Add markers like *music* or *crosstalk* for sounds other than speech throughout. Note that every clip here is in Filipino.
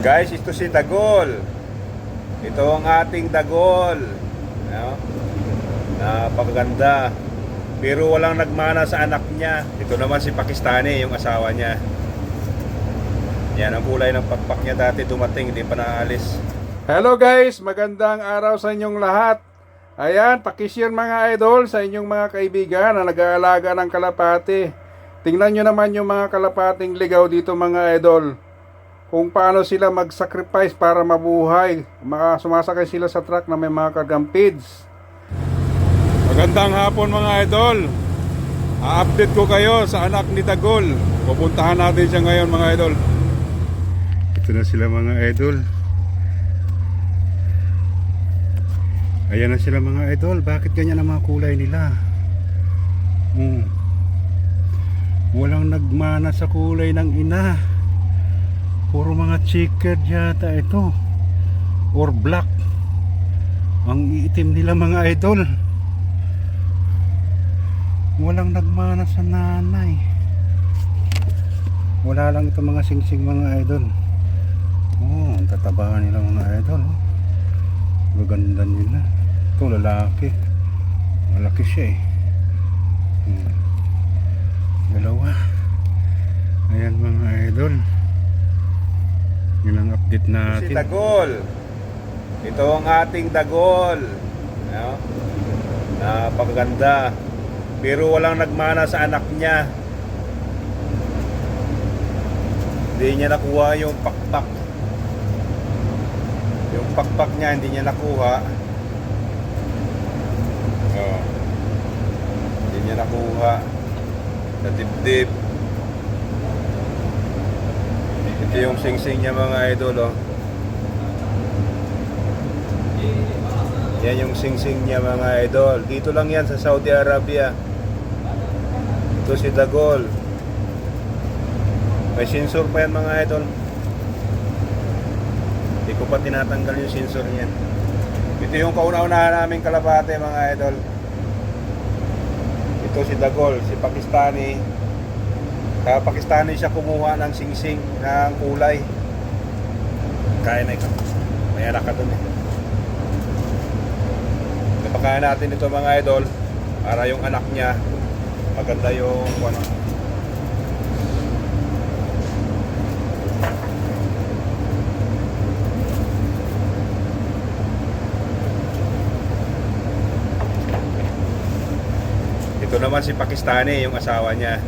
Guys, ito si Dagol. Ito ang ating Dagol. No? Napakaganda. Pero walang nagmana sa anak niya. Ito naman si Pakistani, yung asawa niya. Yan ang kulay ng pakpak niya dati dumating, hindi pa naalis. Hello guys, magandang araw sa inyong lahat. Ayan, pakishare mga idol sa inyong mga kaibigan na nag-aalaga ng kalapati. Tingnan nyo naman yung mga kalapating ligaw dito mga idol. Kung paano sila mag-sacrifice para mabuhay. Mga sumasakay sila sa truck na may mga kargang feeds. Magandang hapon mga idol. A-update ko kayo sa anak ni Dagol. Pupuntahan natin siya ngayon mga idol. Ito na sila mga idol. Ayan na sila mga idol. Bakit ganyan ang mga kulay nila? Hmm. Walang nagmana sa kulay ng ina. Puro mga checkered yata ito. Or black. Ang iitim nila mga idol. Walang nagmana sa nanay. Wala lang ito mga singsing mga idol. Oh, ang tataba nila mga idol. Oh. Gaganda nila. Ito lalaki. Malaki siya eh. Hmm. Dalawa. Ayan mga idol. Update natin. Si Dagol. Ito ang ating Dagol. No? Napakaganda. Pero walang nagmana sa anak niya. Hindi niya nakuha yung pakpak. Yung pakpak niya hindi niya nakuha. Oh. Hindi niya nakuha. Sa dibdib. Ito yung sing-sing niya mga idol oh. Yan yung sing-sing niya mga idol. Dito lang yan sa Saudi Arabia. Ito si Dagol. May sensor pa yan mga idol. Hindi ko pa tinatanggal yung sensor niyan. Ito yung kauna-unahan naming kalapate mga idol. Ito si Dagol, si Pakistani. Kaya Pakistani siya kumuha ng sing-sing ng kulay. Kaya na ikaw. May anak ka dun eh. Napakain natin ito mga idol para yung anak niya maganda yung ano. Ito naman si Pakistani, yung asawa niya.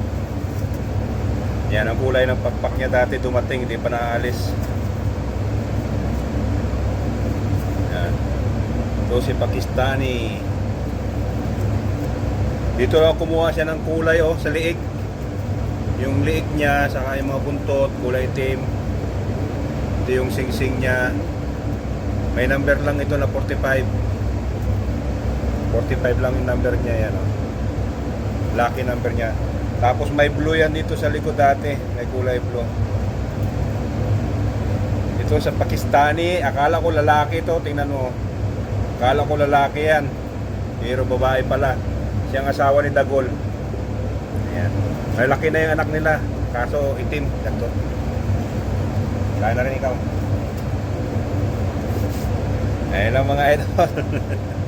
Yan ang kulay ng pakpak niya dati dumating, hindi pa naalis. Yan. Ito si Pakistani. Dito lang kumuha siya ng kulay oh, sa liig. Yung liig niya, saka yung mga buntot, kulay itim. Ito yung sing-sing niya. May number lang ito na 45. 45 lang yung number niya yan oh. Lucky number niya. Tapos may blue yan dito sa likod dati. May kulay blue. Ito sa Pakistani. Akala ko lalaki ito. Tingnan mo. Akala ko lalaki yan. Pero babae pala. Siyang asawa ni Dagol. Ayan. May laki na yung anak nila. Kaso itim. Ganto. Kaya na rin ikaw. Ayan lang mga idol. *laughs*